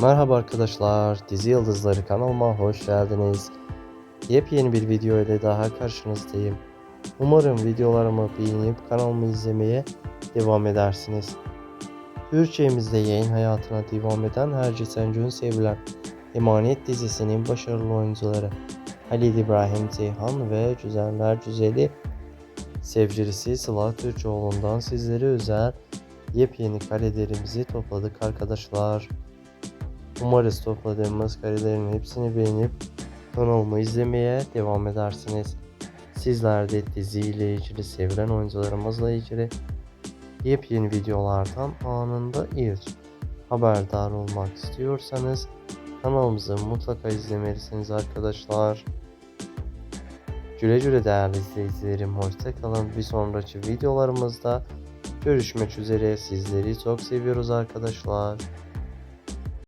Merhaba arkadaşlar, Dizi Yıldızları kanalıma hoş geldiniz. Yepyeni bir video ile daha karşınızdayım. Umarım videolarımı beğenip kanalımı izlemeye devam edersiniz. Türkçemizde yayın hayatına devam eden Herci Sencun sevilen Emanet dizisinin başarılı oyuncuları Halil İbrahim Ceyhan ve Güzeller Güzeli sevgilisi Sıla Türkoğlu'ndan sizlere özel yepyeni karelerimizi topladık arkadaşlar. Umarız topladığımız karelerin hepsini beğenip kanalımı izlemeye devam edersiniz. Sizler de diziyle ilgili sevilen oyuncularımızla ilgili yepyeni videolardan anında ilk haberdar olmak istiyorsanız kanalımızı mutlaka izlemelisiniz arkadaşlar. Güle güle değerli izleyicilerim. Hoşçakalın. Bir sonraki videolarımızda görüşmek üzere. Sizleri çok seviyoruz arkadaşlar.